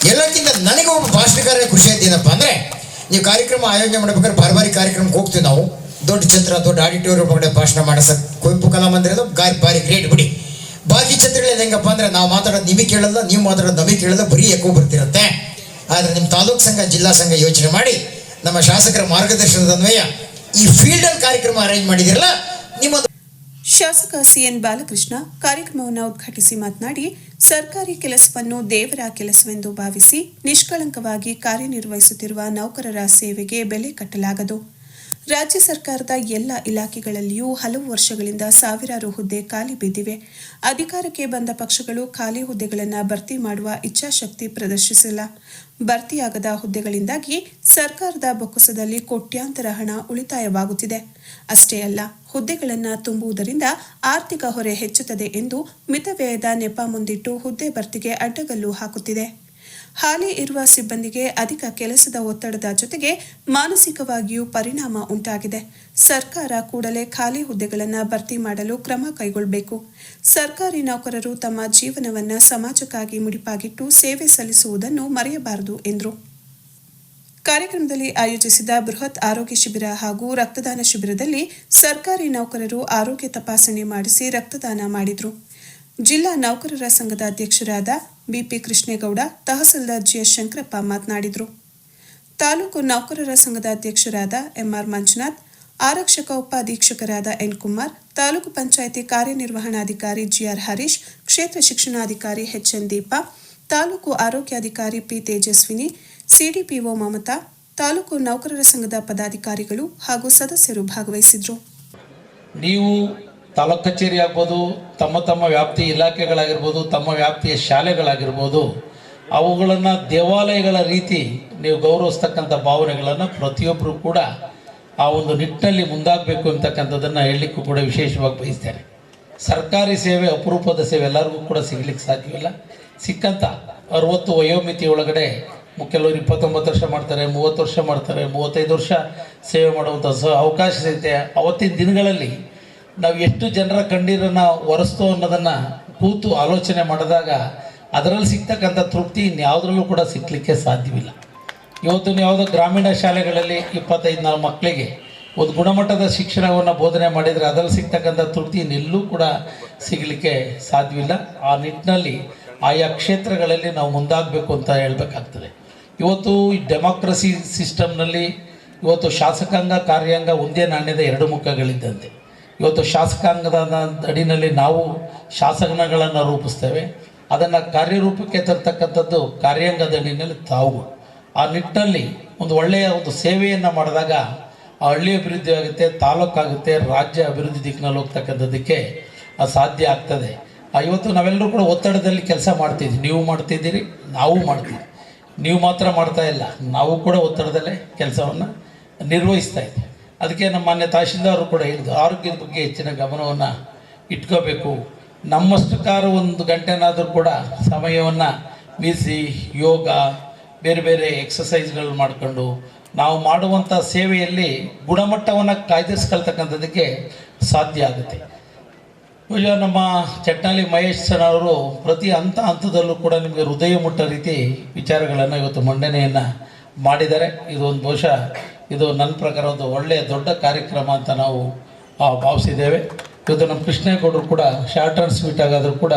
ಎಲ್ಲಕ್ಕಿಂತ ನನಗೆ ಒಬ್ಬ ಭಾಷಣಕಾರ ಖುಷಿ ಆಯ್ತು ಏನಪ್ಪ ಅಂದ್ರೆ, ನೀವು ಕಾರ್ಯಕ್ರಮ ಆಯೋಜನೆ ಮಾಡ್ಬೇಕಾದ್ರೆ ಬಾರಿ ಬಾರಿ ಕಾರ್ಯಕ್ರಮಕ್ಕೆ ಹೋಗ್ತೀವಿ ನಾವು. ದೊಡ್ಡ ಛತ್ರ ದೊಡ್ಡ ಆಡಿಟೋರಿಯಂ ಒಳಗಡೆ ಭಾಷಣ ಮಾಡಿಸಕ್ ಕುವೆಂಪು ಕಲಾಮಂದಿರದ ಗಾರಿ ಬಾರಿ ಗ್ರೇಟ್ ಬಿಡಿ. ಬಾಕಿ ಛತ್ರಗಳು ಹೆಂಗಪ್ಪ ಅಂದ್ರೆ ನಾವು ಮಾತಾಡೋದು ನಿಮಗೆ ಕೇಳಲ್ಲ, ನೀವು ಮಾತಾಡೋದು ನಮಗೆ ಕೇಳಲ್ಲ, ಬರೀ ಎಕೋ ಬರ್ತಿರುತ್ತೆ. ಆದ್ರೆ ನಿಮ್ಮ ತಾಲೂಕು ಸಂಘ, ಜಿಲ್ಲಾ ಸಂಘ ಯೋಚನೆ ಮಾಡಿ, ನಮ್ಮ ಶಾಸಕರ ಮಾರ್ಗದರ್ಶನದ ಅನ್ವಯ, ಈ ಫೀಲ್ಡಲ್ಲಿ ಕಾರ್ಯಕ್ರಮ ಅರೇಂಜ್ ಮಾಡಿದಿರಲ್ಲ ನಿಮ್ಮ ಶಾಸಕ ಸಿಎನ್ ಬಾಲಕೃಷ್ಣ ಕಾರ್ಯಕ್ರಮವನ್ನು ಉದ್ಘಾಟಿಸಿ ಮಾತನಾಡಿ, ಸರ್ಕಾರಿ ಕೆಲಸವನ್ನು ದೇವರ ಕೆಲಸವೆಂದು ಭಾವಿಸಿ ನಿಷ್ಕಳಂಕವಾಗಿ ಕಾರ್ಯನಿರ್ವಹಿಸುತ್ತಿರುವ ನೌಕರರ ಸೇವೆಗೆ ಬೆಲೆ ಕಟ್ಟಲಾಗದು. ರಾಜ್ಯ ಸರ್ಕಾರದ ಎಲ್ಲ ಇಲಾಖೆಗಳಲ್ಲಿಯೂ ಹಲವು ವರ್ಷಗಳಿಂದ ಸಾವಿರಾರು ಹುದ್ದೆ ಖಾಲಿ ಬಿದ್ದಿವೆ. ಅಧಿಕಾರಕ್ಕೆ ಬಂದ ಪಕ್ಷಗಳು ಖಾಲಿ ಹುದ್ದೆಗಳನ್ನು ಭರ್ತಿ ಮಾಡುವ ಇಚ್ಛಾಶಕ್ತಿ ಪ್ರದರ್ಶಿಸಿಲ್ಲ. ಭರ್ತಿಯಾಗದ ಹುದ್ದೆಗಳಿಂದಾಗಿ ಸರ್ಕಾರದ ಬೊಕ್ಕಸದಲ್ಲಿ ಕೋಟ್ಯಾಂತರ ಹಣ ಉಳಿತಾಯವಾಗುತ್ತಿದೆ. ಅಷ್ಟೇ ಅಲ್ಲ, ಹುದ್ದೆಗಳನ್ನು ತುಂಬುವುದರಿಂದ ಆರ್ಥಿಕ ಹೊರೆ ಹೆಚ್ಚುತ್ತದೆ ಎಂದು ಮಿತವ್ಯಯದ ನೆಪ ಮುಂದಿಟ್ಟು ಹುದ್ದೆ ಭರ್ತಿಗೆ ಅಡ್ಡಗಲ್ಲು ಹಾಕುತ್ತಿದೆ. ಹಾಲಿ ಇರುವ ಸಿಬ್ಬಂದಿಗೆ ಅಧಿಕ ಕೆಲಸದ ಒತ್ತಡದ ಜೊತೆಗೆ ಮಾನಸಿಕವಾಗಿಯೂ ಪರಿಣಾಮ ಉಂಟಾಗಿದೆ. ಸರ್ಕಾರ ಕೂಡಲೇ ಖಾಲಿ ಹುದ್ದೆಗಳನ್ನು ಭರ್ತಿ ಮಾಡಲು ಕ್ರಮ ಕೈಗೊಳ್ಳಬೇಕು ಸರ್ಕಾರಿ ನೌಕರರು ತಮ್ಮ ಜೀವನವನ್ನು ಸಮಾಜಕ್ಕಾಗಿ ಮುಡಿಪಾಗಿಟ್ಟು ಸೇವೆ ಸಲ್ಲಿಸುವುದನ್ನು ಮರೆಯಬಾರದು, ಎಂದರು. ಕಾರ್ಯಕ್ರಮದಲ್ಲಿ ಆಯೋಜಿಸಿದ ಬೃಹತ್ ಆರೋಗ್ಯ ಶಿಬಿರ ಹಾಗೂ ರಕ್ತದಾನ ಶಿಬಿರದಲ್ಲಿ ಸರ್ಕಾರಿ ನೌಕರರು ಆರೋಗ್ಯ ತಪಾಸಣೆ ಮಾಡಿಸಿ ರಕ್ತದಾನ ಮಾಡಿದರು. ಜಿಲ್ಲಾ ನೌಕರರ ಸಂಘದ ಅಧ್ಯಕ್ಷರಾದ ಬಿಪಿ ಕೃಷ್ಣೇಗೌಡ, ತಹಸೀಲ್ದಾರ್ ಜಿಎಸ್ ಶಂಕರಪ್ಪ ಮಾತನಾಡಿದರು. ತಾಲೂಕು ನೌಕರರ ಸಂಘದ ಅಧ್ಯಕ್ಷರಾದ ಎಂಆರ್ ಮಂಜುನಾಥ್, ಆರಕ್ಷಕ ಉಪಾಧೀಕ್ಷಕರಾದ ಎನ್ ಕುಮಾರ್, ತಾಲೂಕು ಪಂಚಾಯಿತಿ ಕಾರ್ಯನಿರ್ವಹಣಾಧಿಕಾರಿ ಜಿಆರ್ ಹರೀಶ್, ಕ್ಷೇತ್ರ ಶಿಕ್ಷಣಾಧಿಕಾರಿ ಎಚ್ಎನ್ ದೀಪಾ, ತಾಲೂಕು ಆರೋಗ್ಯಾಧಿಕಾರಿ ಪಿ ತೇಜಸ್ವಿನಿ, ಸಿಡಿಪಿಒ ಮಮತಾ, ತಾಲೂಕು ನೌಕರರ ಸಂಘದ ಪದಾಧಿಕಾರಿಗಳು ಹಾಗೂ ಸದಸ್ಯರು ಭಾಗವಹಿಸಿದ್ರು. ನೀವು ತಾಲೂಕು ಕಚೇರಿ ಆಗ್ಬೋದು, ತಮ್ಮ ತಮ್ಮ ವ್ಯಾಪ್ತಿ ಇಲಾಖೆಗಳಾಗಿರ್ಬೋದು, ತಮ್ಮ ವ್ಯಾಪ್ತಿಯ ಶಾಲೆಗಳಾಗಿರ್ಬೋದು, ಅವುಗಳನ್ನು ದೇವಾಲಯಗಳ ರೀತಿ ನೀವು ಗೌರವಿಸ್ತಕ್ಕಂಥ ಭಾವನೆಗಳನ್ನು ಪ್ರತಿಯೊಬ್ಬರು ಕೂಡ ಆ ಒಂದು ನಿಟ್ಟಿನಲ್ಲಿ ಮುಂದಾಗಬೇಕು ಅಂತಕ್ಕಂಥದ್ದನ್ನು ಹೇಳಲಿಕ್ಕೂ ಕೂಡ ವಿಶೇಷವಾಗಿ ಬಯಸ್ತೇನೆ. ಸರ್ಕಾರಿ ಸೇವೆ, ಅಪರೂಪದ ಸೇವೆ ಎಲ್ಲರಿಗೂ ಕೂಡ ಸಿಗಲಿಕ್ಕೆ ಸಾಧ್ಯವಿಲ್ಲ. ಸಿಕ್ಕಂಥ ಅರವತ್ತು ವಯೋಮಿತಿ ಒಳಗಡೆ ಕೆಲವರು ಇಪ್ಪತ್ತೊಂಬತ್ತು ವರ್ಷ ಮಾಡ್ತಾರೆ, ಮೂವತ್ತು ವರ್ಷ ಮಾಡ್ತಾರೆ, ಮೂವತ್ತೈದು ವರ್ಷ ಸೇವೆ ಮಾಡುವಂಥ ಸ ಅವಕಾಶ ಸಿಗುತ್ತೆ. ಅವತ್ತಿನ ದಿನಗಳಲ್ಲಿ ನಾವು ಎಷ್ಟು ಜನರ ಕಣ್ಣೀರನ್ನು ಒರೆಸ್ತೋ ಅನ್ನೋದನ್ನು ಕೂತು ಆಲೋಚನೆ ಮಾಡಿದಾಗ ಅದರಲ್ಲಿ ಸಿಗ್ತಕ್ಕಂಥ ತೃಪ್ತಿ ಇನ್ಯಾವುದ್ರಲ್ಲೂ ಕೂಡ ಸಿಕ್ಕಲಿಕ್ಕೆ ಸಾಧ್ಯವಿಲ್ಲ. ಇವತ್ತು ಯಾವುದೋ ಗ್ರಾಮೀಣ ಶಾಲೆಗಳಲ್ಲಿ ಇಪ್ಪತ್ತೈದು ನಾಲ್ಕು ಮಕ್ಕಳಿಗೆ ಒಂದು ಗುಣಮಟ್ಟದ ಶಿಕ್ಷಣವನ್ನು ಬೋಧನೆ ಮಾಡಿದರೆ ಅದರಲ್ಲಿ ಸಿಗ್ತಕ್ಕಂಥ ತೃಪ್ತಿ ಇನ್ನೆಲ್ಲೂ ಕೂಡ ಸಿಗಲಿಕ್ಕೆ ಸಾಧ್ಯವಿಲ್ಲ. ಆ ನಿಟ್ಟಿನಲ್ಲಿ ಆಯಾ ಕ್ಷೇತ್ರಗಳಲ್ಲಿ ನಾವು ಮುಂದಾಗಬೇಕು ಅಂತ ಹೇಳಬೇಕಾಗ್ತದೆ. ಇವತ್ತು ಈ ಡೆಮಾಕ್ರಸಿ ಸಿಸ್ಟಮ್ನಲ್ಲಿ ಇವತ್ತು ಶಾಸಕಾಂಗ, ಕಾರ್ಯಾಂಗ ಒಂದೇ ನಾಣ್ಯದ ಎರಡು ಮುಖಗಳಿದ್ದಂತೆ. ಇವತ್ತು ಶಾಸಕಾಂಗದ ಅಡಿನಲ್ಲಿ ನಾವು ಶಾಸನಗಳನ್ನು ರೂಪಿಸ್ತೇವೆ. ಅದನ್ನು ಕಾರ್ಯರೂಪಕ್ಕೆ ತರ್ತಕ್ಕಂಥದ್ದು ಕಾರ್ಯಾಂಗದ ಅಡಿನಲ್ಲಿ ತಾವು. ಆ ನಿಟ್ಟಿನಲ್ಲಿ ಒಂದು ಒಳ್ಳೆಯ ಒಂದು ಸೇವೆಯನ್ನು ಮಾಡಿದಾಗ ಆ ಹಳ್ಳಿ ಅಭಿವೃದ್ಧಿ ಆಗುತ್ತೆ ತಾಲೂಕಾಗುತ್ತೆ ರಾಜ್ಯ ಅಭಿವೃದ್ಧಿ ದಿಕ್ಕಿನಲ್ಲಿ ಹೋಗ್ತಕ್ಕಂಥದ್ದಕ್ಕೆ ಸಾಧ್ಯ ಆಗ್ತದೆ. ಇವತ್ತು ನಾವೆಲ್ಲರೂ ಕೂಡ ಒತ್ತಡದಲ್ಲಿ ಕೆಲಸ ಮಾಡ್ತಿದ್ವಿ. ನೀವು ಮಾಡ್ತಿದ್ದೀರಿ, ನಾವು ಮಾಡ್ತೀವಿ ನೀವು ಮಾತ್ರ ಮಾಡ್ತಾ ಇಲ್ಲ, ನಾವು ಕೂಡ ಒತ್ತಡದಲ್ಲೇ ಕೆಲಸವನ್ನು ನಿರ್ವಹಿಸ್ತಾ ಇದ್ದೀವಿ. ಅದಕ್ಕೆ ನಮ್ಮ ಮಾನ್ಯ ತಹಶೀಲ್ದಾರರು ಕೂಡ ಹೇಳಿದ್ರು, ಆರೋಗ್ಯದ ಬಗ್ಗೆ ಹೆಚ್ಚಿನ ಗಮನವನ್ನು ಇಟ್ಕೋಬೇಕು. ನಮ್ಮಷ್ಟಕ್ಕಾರು ಒಂದು ಗಂಟೆನಾದರೂ ಕೂಡ ಸಮಯವನ್ನು ಮೀಸಿ ಯೋಗ, ಬೇರೆ ಬೇರೆ ಎಕ್ಸಸೈಸ್ಗಳು ಮಾಡಿಕೊಂಡು, ನಾವು ಮಾಡುವಂಥ ಸೇವೆಯಲ್ಲಿ ಗುಣಮಟ್ಟವನ್ನು ಕಾಯ್ದಿರಿಸ್ಕೊಳ್ತಕ್ಕಂಥದ್ದಕ್ಕೆ ಸಾಧ್ಯ ಆಗುತ್ತೆ. ಈಗ ನಮ್ಮ ಚಟ್ನಾಲಿ ಮಹೇಶ್ ಸರ್ ಅವರು ಪ್ರತಿ ಹಂತ ಹಂತದಲ್ಲೂ ಕೂಡ ನಿಮಗೆ ಹೃದಯ ಮುಟ್ಟ ರೀತಿ ವಿಚಾರಗಳನ್ನು ಇವತ್ತು ಮಂಡನೆಯನ್ನು ಮಾಡಿದ್ದಾರೆ ಇದು ಒಂದು ಬಹುಶಃ ಇದು ನನ್ನ ಪ್ರಕಾರ ಒಂದು ಒಳ್ಳೆಯ ದೊಡ್ಡ ಕಾರ್ಯಕ್ರಮ ಅಂತ ನಾವು ಭಾವಿಸಿದ್ದೇವೆ. ಇವತ್ತು ನಮ್ಮ ಕೃಷ್ಣೇಗೌಡರು ಕೂಡ, ಶಾರ್ಟ್ ಆ್ಯಂಡ್ ಸ್ವೀಟ್ ಆಗಾದರೂ ಕೂಡ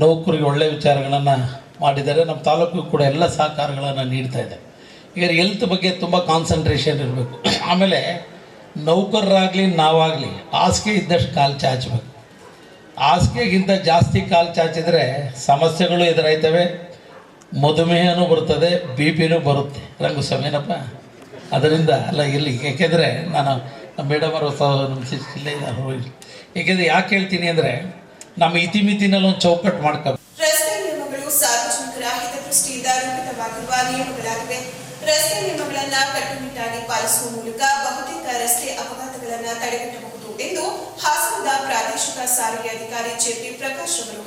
ನೌಕರಿಗೆ ಒಳ್ಳೆಯ ವಿಚಾರಗಳನ್ನು ಮಾಡಿದ್ದಾರೆ. ನಮ್ಮ ತಾಲೂಕಿಗೂ ಕೂಡ ಎಲ್ಲ ಸಹಕಾರಗಳನ್ನು ನೀಡ್ತಾ ಇದೆ. ಈಗ ಎಲ್ತ್ ಬಗ್ಗೆ ತುಂಬ ಕಾನ್ಸಂಟ್ರೇಷನ್ ಇರಬೇಕು. ಆಮೇಲೆ ನೌಕರರಾಗಲಿ, ನಾವಾಗಲಿ, ಹಾಸಿಗೆ ಇದ್ದಷ್ಟು ಕಾಲು ಚಾಚಬೇಕು. ಹಾಸಿಗೆಗಿಂತ ಜಾಸ್ತಿ ಕಾಲು ಚಾಚಿದರೆ ಸಮಸ್ಯೆಗಳು ಎದುರಾಯ್ತವೆ. ಮಧುಮೇಹನೂ ಬರ್ತದೆ ಬಿ ಪಿನೂ ಬರುತ್ತೆ. ರಂಗು ಸಮೇನಪ್ಪ ಅದರಿಂದ ಅಲ್ಲ, ಇಲ್ಲಿ ಏಕೆಂದರೆ ನಾನು ನಮ್ಮ ಮೇಡಮ್ ಅವರು ನಮ್ಮ ಜಿಲ್ಲೆ ಏಕೆಂದರೆ ಯಾಕೆ ಹೇಳ್ತೀನಿ ಅಂದರೆ, ನಮ್ಮ ಇತಿಮಿತಿನಲ್ಲಿ ಒಂದು ಚೌಕಟ್ಟು ಮಾಡ್ಕೊ ರಸ್ತೆ ನಿಯಮಗಳು ಸಾರ್ವಜನಿಕರ ಹಿತದೃಷ್ಟಿಯಿಂದ ರೂಪಿತವಾಗಿರುವ ನಿಯಮಗಳಾಗಿವೆ. ಮೂಲಕ ಎಂದು ಹಾಸನದ ಪ್ರಾದೇಶಿಕ ಸಾರಿಗೆ ಅಧಿಕಾರಿ ಜೆಪಿ ಪ್ರಕಾಶ್ ಅವರು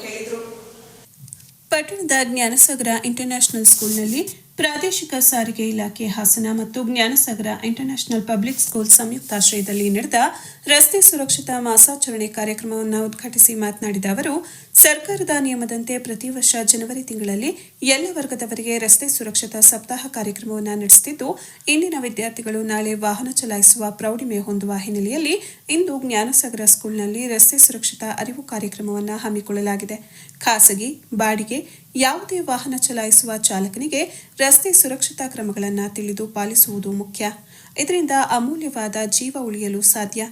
ಪಟ್ಟಣದ ಜ್ಞಾನಸಾಗರ ಇಂಟರ್ನ್ಯಾಷನಲ್ ಸ್ಕೂಲ್ನಲ್ಲಿ ಪ್ರಾದೇಶಿಕ ಸಾರಿಗೆ ಇಲಾಖೆ ಹಾಸನ ಮತ್ತು ಜ್ಞಾನಸಾಗರ ಇಂಟರ್ನ್ಯಾಷನಲ್ ಪಬ್ಲಿಕ್ ಸ್ಕೂಲ್ ಸಂಯುಕ್ತಾಶ್ರಯದಲ್ಲಿ ನಡೆದ ರಸ್ತೆ ಸುರಕ್ಷತಾ ಮಾಸಾಚರಣೆ ಕಾರ್ಯಕ್ರಮವನ್ನು ಉದ್ಘಾಟಿಸಿ ಮಾತನಾಡಿದ ಅವರು, ಸರ್ಕಾರದ ನಿಯಮದಂತೆ ಪ್ರತಿ ವರ್ಷ ಜನವರಿ ತಿಂಗಳಲ್ಲಿ ಎಲ್ಲ ವರ್ಗದವರಿಗೆ ರಸ್ತೆ ಸುರಕ್ಷತಾ ಸಪ್ತಾಹ ಕಾರ್ಯಕ್ರಮವನ್ನು ನಡೆಸುತ್ತಿದ್ದು ಇಂದಿನ ವಿದ್ಯಾರ್ಥಿಗಳು ನಾಳೆ ವಾಹನ ಚಲಾಯಿಸುವ ಪ್ರೌಢಿಮೆ ಹೊಂದುವ ಹಿನ್ನೆಲೆಯಲ್ಲಿ ಇಂದು ಜ್ಞಾನಸಾಗರ ಸ್ಕೂಲ್ನಲ್ಲಿ ರಸ್ತೆ ಸುರಕ್ಷತಾ ಅರಿವು ಕಾರ್ಯಕ್ರಮವನ್ನು ಹಮ್ಮಿಕೊಳ್ಳಲಾಗಿದೆ. ಖಾಸಗಿ, ಬಾಡಿಗೆ ಯಾವುದೇ ವಾಹನ ಚಲಾಯಿಸುವ ಚಾಲಕನಿಗೆ ರಸ್ತೆ ಸುರಕ್ಷತಾ ಕ್ರಮಗಳನ್ನು ತಿಳಿದು ಪಾಲಿಸುವುದು ಮುಖ್ಯ. ಇದರಿಂದ ಅಮೂಲ್ಯವಾದ ಜೀವ ಉಳಿಯಲು ಸಾಧ್ಯ.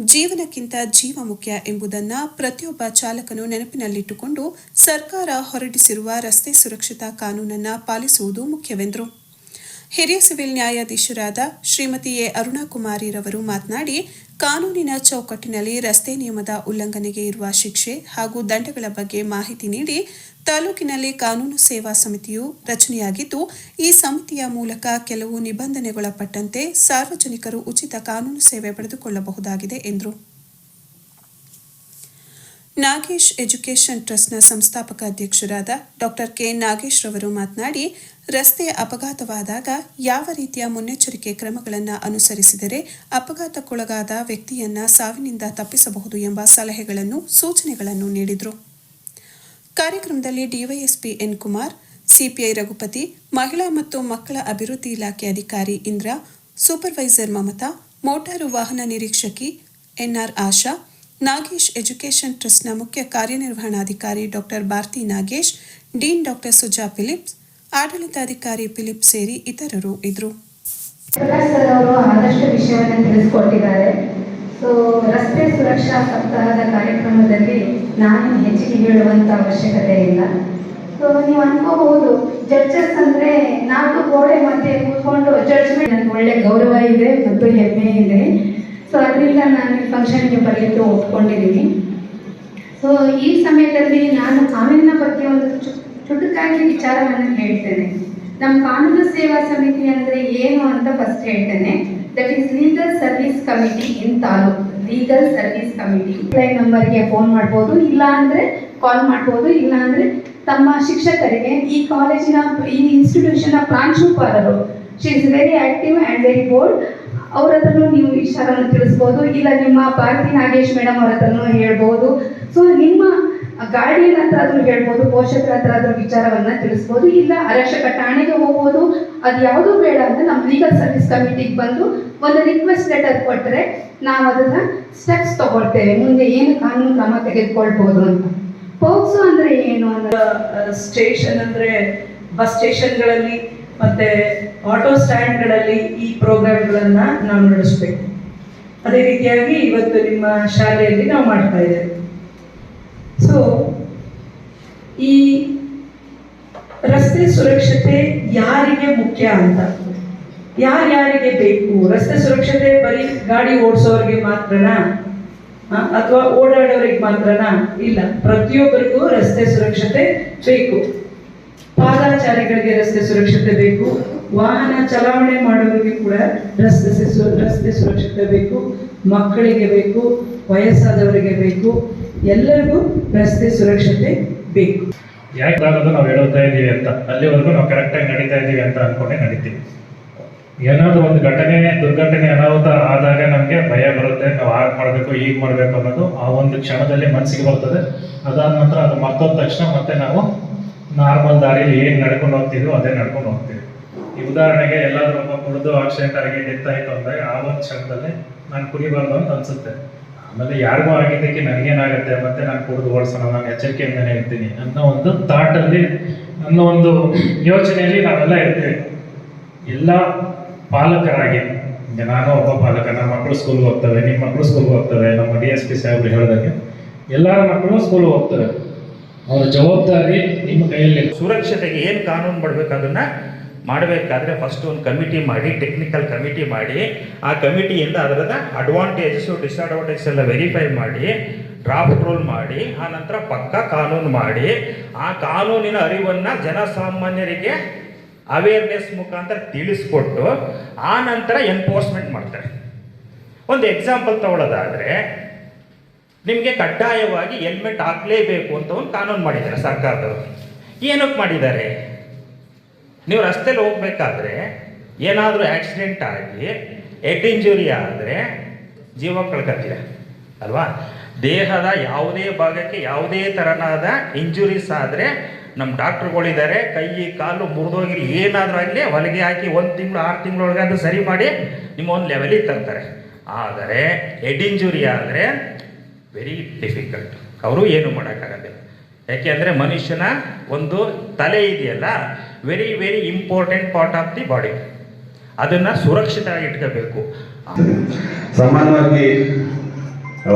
ಜೀವನಕ್ಕಿಂತ ಜೀವ ಮುಖ್ಯ ಎಂಬುದನ್ನು ಪ್ರತಿಯೊಬ್ಬ ಚಾಲಕನು ನೆನಪಿನಲ್ಲಿಟ್ಟುಕೊಂಡು ಸರ್ಕಾರ ಹೊರಡಿಸಿರುವ ರಸ್ತೆ ಸುರಕ್ಷತಾ ಕಾನೂನನ್ನು ಪಾಲಿಸುವುದು ಮುಖ್ಯವೆಂದರು. ಹಿರಿಯ ಸಿವಿಲ್ ನ್ಯಾಯಾಧೀಶರಾದ ಶ್ರೀಮತಿ ಎ. ಅರುಣಾಕುಮಾರಿರವರು ಮಾತನಾಡಿ ಕಾನೂನಿನ ಚೌಕಟ್ಟಿನಲ್ಲಿ ರಸ್ತೆ ನಿಯಮದ ಉಲ್ಲಂಘನೆಗೆ ಇರುವ ಶಿಕ್ಷೆ ಹಾಗೂ ದಂಡಗಳ ಬಗ್ಗೆ ಮಾಹಿತಿ ನೀಡಿ ತಾಲೂಕಿನಲ್ಲಿ ಕಾನೂನು ಸೇವಾ ಸಮಿತಿಯು ರಚನೆಯಾಗಿದ್ದು, ಈ ಸಮಿತಿಯ ಮೂಲಕ ಕೆಲವು ನಿಬಂಧನೆಗೊಳಪಟ್ಟಂತೆ ಸಾರ್ವಜನಿಕರು ಉಚಿತ ಕಾನೂನು ಸೇವೆ ಪಡೆದುಕೊಳ್ಳಬಹುದಾಗಿದೆ ಎಂದರು. ನಾಗೇಶ್ ಎಜುಕೇಷನ್ ಟ್ರಸ್ಟ್ನ ಸಂಸ್ಥಾಪಕ ಅಧ್ಯಕ್ಷರಾದ ಡಾಕ್ಟರ್ ಕೆ ನಾಗೇಶ್ ರವರು ಮಾತನಾಡಿ, ರಸ್ತೆ ಅಪಘಾತವಾದಾಗ ಯಾವ ರೀತಿಯ ಮುನ್ನೆಚ್ಚರಿಕೆ ಕ್ರಮಗಳನ್ನು ಅನುಸರಿಸಿದರೆ ಅಪಘಾತಕ್ಕೊಳಗಾದ ವ್ಯಕ್ತಿಯನ್ನ ಸಾವಿನಿಂದ ತಪ್ಪಿಸಬಹುದು ಎಂಬ ಸಲಹೆಗಳನ್ನು, ಸೂಚನೆಗಳನ್ನು ನೀಡಿದರು. ಕಾರ್ಯಕ್ರಮದಲ್ಲಿ DYSP N Kumar, CPI Raghupati, ಮಹಿಳಾ ಮತ್ತು ಮಕ್ಕಳ ಅಭಿವೃದ್ಧಿ ಇಲಾಖೆ ಅಧಿಕಾರಿ ಇಂದ್ರ, ಸೂಪರ್ವೈಸರ್ ಮಮತಾ, ಮೋಟಾರು ವಾಹನ ನಿರೀಕ್ಷಕಿ ಎನ್ಆರ್ ಆಶಾ ನಾಗೇಶ್ ಎಜುಕೇಷನ್ ಟ್ರಸ್ಟ್ನ ಮುಖ್ಯ ಕಾರ್ಯನಿರ್ವಹಣಾಧಿಕಾರಿ doctor Bharathi Nagesh dean doctor Suja Philips ಆಡಳಿತಾಧಿಕಾರಿ ಫಿಲಿಪ್ ಸೇರಿ ಇತರರು ಇದ್ರು ಸರ್ ಅವರು ಆದಷ್ಟು ವಿಷಯವನ್ನು ತಿಳಿಸ್ಕೊಟ್ಟಿದ್ದಾರೆ. ಸೊ ರಸ್ತೆ ಸುರಕ್ಷಾ ಸಪ್ತಾಹದ ಕಾರ್ಯಕ್ರಮದಲ್ಲಿ ನಾನು ಹೆಚ್ಚಿಗೆ ಹೇಳುವಂತ ಅವಶ್ಯಕತೆ ಇಲ್ಲ. ಸೊ ನೀವು ಅನ್ಕೋಬಹುದು ಜಡ್ಜಸ್ ಅಂದ್ರೆ ನಾಲ್ಕು ಗೋಡೆ ಮಧ್ಯೆ ಕೂತ್ಕೊಂಡು ಜಡ್ಜ್ಮೆಂಟ್ ಒಳ್ಳೆ ಗೌರವ ಇದೆ ಮತ್ತು ಹೆಮ್ಮೆ ಇದೆ. ಸೊ ಅದರಿಂದ ನಾನು ಈ ಫಂಕ್ಷನ್ಗೆ ಬರಲಿಕ್ಕೆ ಒಪ್ಕೊಂಡಿದ್ದೀನಿ. ಸೊ ಈ ಸಮಯದಲ್ಲಿ ನಾನು ಕಾನೂನಿನ ಬಗ್ಗೆ ಒಂದು ಚುಟುಕಾಗಿ ವಿಚಾರವನ್ನು ಹೇಳ್ತೇನೆ. ನಮ್ಮ ಕಾನೂನು ಸೇವಾ ಸಮಿತಿ ಅಂದರೆ ಏನು ಅಂತ ಫಸ್ಟ್ ಹೇಳ್ತೇನೆ. That is legal service committee in taluk legal service committee line ನಂಬರ್ಗೆ ಫೋನ್ ಮಾಡ್ಬೋದು ಇಲ್ಲ ಅಂದರೆ ಕಾಲ್ ಮಾಡ್ಬೋದು ಇಲ್ಲ ಅಂದರೆ ತಮ್ಮ ಶಿಕ್ಷಕರಿಗೆ ಈ ಕಾಲೇಜಿನ, ಈ ಇನ್ಸ್ಟಿಟ್ಯೂಷನ್ ಪ್ರಾಂಶುಪಾಲರು she is very active and very bold ಅವ್ರ ಹತ್ರನೂ ನೀವು ವಿಚಾರವನ್ನು ತಿಳಿಸ್ಬೋದು. ಇಲ್ಲ, ನಿಮ್ಮ ಭಾರತಿ ನಾಗೇಶ್ ಮೇಡಮ್ ಅವ್ರ ಹತ್ರನೂ ಹೇಳ್ಬೋದು. ಸೊ ನಿಮ್ಮ ಗಾರ್ಡಿಯನ್ ಹತ್ರ ಆದ್ರೂ ಹೇಳ್ಬೋದು, ಪೋಷಕರ ಹತ್ರ ಆದ್ರೂ ವಿಚಾರವನ್ನ ತಿಳಿಸ್ಬೋದು. ಇಲ್ಲ, ಅರಕ್ಷಕ ಠಾಣೆಗೆ ಹೋಗ್ಬೋದು. ಅದು ಯಾವುದೂ ಬೇಡ ಅಂದ್ರೆ ನಮ್ಮ ಲೀಗಲ್ ಸರ್ವಿಸ್ ಕಮಿಟಿಗೆ ಬಂದು ಒಂದು ರಿಕ್ವೆಸ್ಟ್ ಲೆಟರ್ ಕೊಟ್ಟರೆ ನಾವು ಅದನ್ನ ಸ್ಟೆಪ್ಸ್ ತಗೊಳ್ತೇವೆ. ಮುಂದೆ ಏನು ಕಾನೂನು ಕ್ರಮ ತೆಗೆದುಕೊಳ್ಬೋದು ಅಂತ. ಪೋಕ್ಸೋ ಅಂದ್ರೆ ಏನು? ಅಂದ್ರೆ ಸ್ಟೇಷನ್ ಅಂದ್ರೆ ಬಸ್ ಸ್ಟೇಷನ್ಗಳಲ್ಲಿ ಮತ್ತೆ ಆಟೋ ಸ್ಟ್ಯಾಂಡ್ಗಳಲ್ಲಿ ಈ ಪ್ರೋಗ್ರಾಮ್ಗಳನ್ನ ನಾವು ನಡೆಸಬೇಕು. ಅದೇ ರೀತಿಯಾಗಿ ಇವತ್ತು ನಿಮ್ಮ ಶಾಲೆಯಲ್ಲಿ ನಾವು ಮಾಡ್ತಾ ಇದ್ದೇವೆ. ಸೊ ಈ ರಸ್ತೆ ಸುರಕ್ಷತೆ ಯಾರಿಗೆ ಮುಖ್ಯ ಅಂತ? ಯಾರ್ಯಾರಿಗೆ ಬೇಕು? ರಸ್ತೆ ಸುರಕ್ಷತೆ ಬರೀ ಗಾಡಿ ಓಡಿಸೋರಿಗೆ ಮಾತ್ರನಾ? ಅಥವಾ ಓಡಾಡೋರಿಗೆ ಮಾತ್ರನಾ? ಇಲ್ಲ, ಪ್ರತಿಯೊಬ್ಬರಿಗೂ ರಸ್ತೆ ಸುರಕ್ಷತೆ ಬೇಕು. ಪಾದಾಚಾರಿಗಳಿಗೆ ರಸ್ತೆ ಸುರಕ್ಷತೆ ಬೇಕು. ವಾಹನ ಚಲಾವಣೆ ಮಾಡೋರಿಗೆ ಕೂಡ ರಸ್ತೆ ರಸ್ತೆ ಸುರಕ್ಷತೆ ಬೇಕು. ಮಕ್ಕಳಿಗೆ ಬೇಕು, ವಯಸ್ಸಾದವರಿಗೆ ಬೇಕು. ಎಲ್ಲರಿಗೂ ರಸ್ತೆ ಸುರಕ್ಷತೆ ಬೇಕು. ಯಾಕೆ ಆಗೋದು ನಾವು ಹೇಳುತ್ತಾ ಇದ್ದೀವಿ ಅಂತ. ಅಲ್ಲಿವರೆಗೂ ನಾವು ಕರೆಕ್ಟಾಗಿ ನಡೀತಾ ಇದ್ದೀವಿ ಅಂತ ಅನ್ಕೊಂಡೆ ನಡೀತೀವಿ. ಏನಾದರೂ ಒಂದು ಘಟನೆ, ದುರ್ಘಟನೆ ಅನಾಹುತ ಆದಾಗ ನಮಗೆ ಭಯ ಬರುತ್ತೆ. ನಾವು ಹಾಗೆ ಮಾಡಬೇಕು ಈಗ ಮಾಡಬೇಕು ಅನ್ನೋದು ಆ ಒಂದು ಕ್ಷಣದಲ್ಲಿ ಮನಸ್ಸಿಗೆ ಬರ್ತದೆ. ಅದಾದ ನಂತರ ಅದು ಮತ್ತೊಂದ ತಕ್ಷಣ ಮತ್ತೆ ನಾವು ನಾರ್ಮಲ್ ದಾರಿಲಿ ಏನು ನಡ್ಕೊಂಡು ಹೋಗ್ತಿದ್ರು ಅದೇ ನಡ್ಕೊಂಡು ಹೋಗ್ತೀವಿ ಈ ಉದಾಹರಣೆಗೆ ಎಲ್ಲಾದ್ರೂ ಒಬ್ಬ ಕುಡಿದು ಆಕ್ಸಿಡೆಂಟ್ ಆಗಿ ಡೆತ್ ಆಯ್ತು ಅಂದ್ರೆ ಆ ಒಂದು ಕ್ಷಣದಲ್ಲಿ ನಾನು ಕುಡಿಬಾರ್ದು ಅಂತ ಅನ್ಸುತ್ತೆ. ಆಮೇಲೆ ಯಾರಿಗೂ ಆಗಿದ್ದಕ್ಕೆ ನನಗೇನಾಗುತ್ತೆ? ಮತ್ತೆ ನಾನು ಕುಡಿದು ಓಡಿಸೋಣ, ನಾನು ಎಚ್ಚರಿಕೆಯಿಂದನೇ ಇರ್ತೀನಿ ಅನ್ನೋ ಒಂದು ಥಾಟಲ್ಲಿ ಅನ್ನೋ ಒಂದು ಯೋಚನೆಯಲ್ಲಿ ನಾವೆಲ್ಲ ಇರ್ತೀವಿ. ಎಲ್ಲ ಪಾಲಕರಾಗಿ ನಾನು ಒಬ್ಬ ಪಾಲಕ ನಮ್ಮ ಮಕ್ಕಳು ಸ್ಕೂಲ್ಗೆ ಹೋಗ್ತವೆ ನಿಮ್ಮ ಮಕ್ಕಳು ಸ್ಕೂಲ್ಗೆ ಹೋಗ್ತವೆ, ನಮ್ಮ ಡಿ ಎಸ್ ಪಿ ಸಾಹೇಬ್ರು ಹೇಳಿದಾಗೆ, ಎಲ್ಲರ ಮಕ್ಕಳು ಸ್ಕೂಲ್ಗೆ ಹೋಗ್ತವೆ. ಅವರ ಜವಾಬ್ದಾರಿ ನಿಮ್ಮ ಕೈಯಲ್ಲಿ. ಸುರಕ್ಷತೆಗೆ ಏನು ಕಾನೂನು ಮಾಡಬೇಕು ಅದನ್ನು ಮಾಡಬೇಕಾದ್ರೆ ಫಸ್ಟ್ ಒಂದು ಕಮಿಟಿ ಮಾಡಿ ಟೆಕ್ನಿಕಲ್ ಕಮಿಟಿ ಮಾಡಿ, ಆ ಕಮಿಟಿಯಿಂದ ಅದರದ ಅಡ್ವಾಂಟೇಜಸ್ಸು ಡಿಸ್ಅಡ್ವಾಂಟೇಜಸ್ ಎಲ್ಲ ವೆರಿಫೈ ಮಾಡಿ ಡ್ರಾಫ್ಟ್ ರೂಲ್ ಮಾಡಿ, ಆ ನಂತರ ಪಕ್ಕ ಕಾನೂನು ಮಾಡಿ, ಆ ಕಾನೂನಿನ ಅರಿವನ್ನು ಜನಸಾಮಾನ್ಯರಿಗೆ ಅವೇರ್ನೆಸ್ ಮುಖಾಂತರ ತಿಳಿಸ್ಕೊಟ್ಟು, ಆ ನಂತರ ಎನ್ಫೋರ್ಸ್ಮೆಂಟ್ ಮಾಡ್ತಾರೆ. ಒಂದು ಎಕ್ಸಾಂಪಲ್ ತಗೊಳ್ಳೋದಾದರೆ ನಿಮಗೆ ಕಡ್ಡಾಯವಾಗಿ ಹೆಲ್ಮೆಟ್ ಹಾಕಲೇಬೇಕು ಅಂತ ಒಂದು ಕಾನೂನು ಮಾಡಿದ್ದಾರೆ ಸರ್ಕಾರದವರು. ಏನಕ್ಕೆ ಮಾಡಿದ್ದಾರೆ? ನೀವು ರಸ್ತೆಯಲ್ಲಿ ಹೋಗ್ಬೇಕಾದ್ರೆ ಏನಾದರೂ ಆಕ್ಸಿಡೆಂಟ್ ಆಗಿ ಹೆಡ್ ಇಂಜುರಿ ಆದರೆ ಜೀವ ಕಳ್ಕೊತೀರ ಅಲ್ವಾ? ದೇಹದ ಯಾವುದೇ ಭಾಗಕ್ಕೆ ಯಾವುದೇ ಥರನಾದ ಇಂಜುರೀಸ್ ಆದರೆ ನಮ್ಮ ಡಾಕ್ಟ್ರುಗಳಿದ್ದಾರೆ, ಕೈ, ಕಾಲು ಮುರಿದೋಗಿರಿ ಏನಾದರೂ ಆಗಲಿ ಹೊಲಿಗೆ ಹಾಕಿ ಒಂದು ತಿಂಗಳು, ಆರು ತಿಂಗಳೊಳಗೆ ಅದು ಸರಿ ಮಾಡಿ ನಿಮ್ಮ ಒಂದು ಲೆವೆಲಿಗೆ ತರ್ತಾರೆ. ಆದರೆ ಹೆಡ್ ಇಂಜುರಿ ಆದರೆ ವೆರಿ ಡಿಫಿಕಲ್ಟ್ ಅವರು ಏನು ಮಾಡೋಕ್ಕಾಗಲ್ಲ ಯಾಕೆ ಅಂದರೆ ಮನುಷ್ಯನ ಒಂದು ತಲೆ ಇದೆಯಲ್ಲ very very important part of the body ಅದನ್ನು ಸುರಕ್ಷಿತವಾಗಿ ಇಟ್ಕೋಬೇಕು. ಸಾಮಾನ್ಯವಾಗಿ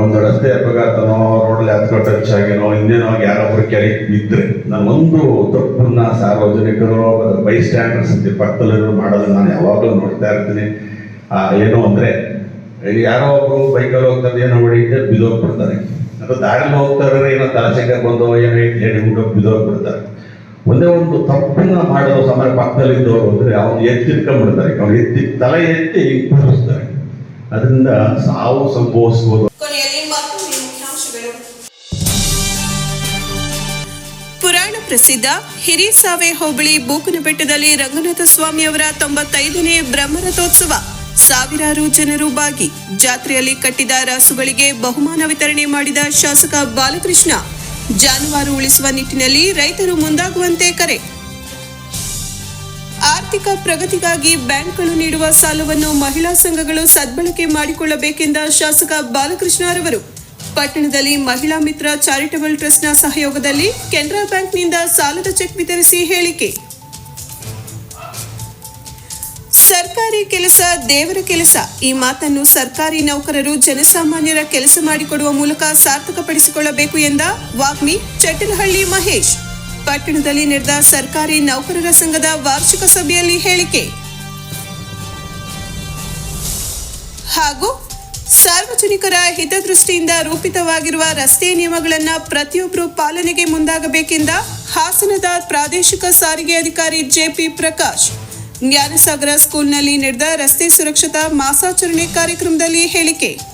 ಒಂದು ರಸ್ತೆ ಅಪಘಾತನೋ ರೋಡಲ್ಲಿ ಹತ್ಕೊಂಡು ಟಚ್ ಆಗಿನೋ ಇನ್ನೇನೋ ಯಾರೊಬ್ಬರು ಕೆರೆ ಬಿದ್ದರೆ ನಾನು ಒಂದು ತಪ್ಪನ್ನ ಸಾರ್ವಜನಿಕರು, ಬೈ ಸ್ಟ್ಯಾಂಡರ್ಸ್ ಪಕ್ಕದಲ್ಲಿರೋ ಮಾಡೋದನ್ನ ನಾನು ಯಾವಾಗಲೂ ನೋಡ್ತಾ ಇರ್ತೀನಿ. ಏನು ಅಂದರೆ ಯಾರೋ ಒಬ್ರು ಬೈಕಲ್ಲಿ ಹೋಗ್ತಾರೆ ಏನೋ ಹೊಡಿಯುತ್ತೆ ಬಿದ್ದೋಗ್ಬಿಡ್ತಾರೆ. ಅಥವಾ ದಾರಿಲಿ ಹೋಗ್ತಾರೆ ಏನೋ ತಲಸೆಗೆ ಬಂದು ಏನೋ ಹೇಳಿ ಬಿದ್ದೋಗ್ಬಿಡ್ತಾರೆ. ಒಂದೇ ಒಂದು ತಪ್ಪಿನ ಮಾಡೋ ಸಮಯ ಪಕ್ಕದಲ್ಲಿ ಇದ್ದವರು ಅಂದರೆ ಅವನು ಎತ್ತಿಟ್ಕೊಂಡ್ಬಿಡ್ತಾರೆ. ಅವ್ನು ಎತ್ತಿ ತಲೆ ಎತ್ತಿ ಕೂರಿಸ್ತಾರೆ. ಅದರಿಂದ ಸಾವು ಸಂಭವಿಸ್ಬೋದು. ಪುರಾಣ ಪ್ರಸಿದ್ಧ ಹಿರಿಸಾವೆ ಹೋಬಳಿ ಬೂಕನಬೆಟ್ಟದಲ್ಲಿ ರಂಗನಾಥ ಸ್ವಾಮಿಯವರ ತೊಂಬತ್ತೈದನೇ ಬ್ರಹ್ಮರಥೋತ್ಸವ. ಸಾವಿರಾರು ಜನರು ಭಾಗಿ ಜಾತ್ರೆಯಲ್ಲಿ ಕಟ್ಟಿದ ರಾಸುಗಳಿಗೆ ಬಹುಮಾನ ವಿತರಣೆ ಮಾಡಿದ ಶಾಸಕ ಬಾಲಕೃಷ್ಣ. ಜಾನುವಾರು ಉಳಿಸುವ ನಿಟ್ಟಿನಲ್ಲಿ ರೈತರು ಮುಂದಾಗುವಂತೆ ಕರೆ. ಆರ್ಥಿಕ ಪ್ರಗತಿಗಾಗಿ ಬ್ಯಾಂಕ್ಗಳು ನೀಡುವ ಸಾಲವನ್ನು ಮಹಿಳಾ ಸಂಘಗಳು ಸದ್ಬಳಕೆ ಮಾಡಿಕೊಳ್ಳಬೇಕೆಂದ ಶಾಸಕ ಬಾಲಕೃಷ್ಣರವರು ಪಟ್ಟಣದಲ್ಲಿ ಮಹಿಳಾ ಮಿತ್ರ ಚಾರಿಟಬಲ್ ಟ್ರಸ್ಟ್ನ ಸಹಯೋಗದಲ್ಲಿ ಕೆನರಾ ಬ್ಯಾಂಕ್ನಿಂದ ಸಾಲದ ಚೆಕ್ ವಿತರಿಸಿ ಹೇಳಿಕೆ. ಸರ್ಕಾರಿ ಕೆಲಸ, ದೇವರ ಕೆಲಸ. ಈ ಮಾತನ್ನು ಸರ್ಕಾರಿ ನೌಕರರು ಜನಸಾಮಾನ್ಯರ ಕೆಲಸ ಮಾಡಿಕೊಡುವ ಮೂಲಕ ಸಾರ್ಥಕಪಡಿಸಿಕೊಳ್ಳಬೇಕು ಎಂದ ವಾಗ್ಮಿ ಚಟ್ಟನಹಳ್ಳಿ ಮಹೇಶ್. ಪಟ್ಟಣದಲ್ಲಿ ನಡೆದ ಸರ್ಕಾರಿ ನೌಕರರ ಸಂಘದ ವಾರ್ಷಿಕ ಸಭೆಯಲ್ಲಿ ಹೇಳಿಕೆ. ಹಾಗೂ ಸಾರ್ವಜನಿಕರ ಹಿತದೃಷ್ಟಿಯಿಂದ ರೂಪಿತವಾಗಿರುವ ರಸ್ತೆ ನಿಯಮಗಳನ್ನು ಪ್ರತಿಯೊಬ್ಬರು ಪಾಲನೆಗೆ ಮುಂದಾಗಬೇಕೆಂದ ಹಾಸನದ ಪ್ರಾದೇಶಿಕ ಸಾರಿಗೆ ಅಧಿಕಾರಿ ಜೆಪಿ ಪ್ರಕಾಶ್. ಜ್ಞಾನಸಾಗರ ಸ್ಕೂಲ್ನಲ್ಲಿ ನಡೆದ ರಸ್ತೆ ಸುರಕ್ಷತಾ ಮಾಸಾಚರಣೆ ಕಾರ್ಯಕ್ರಮದಲ್ಲಿ ಹೇಳಿಕೆ.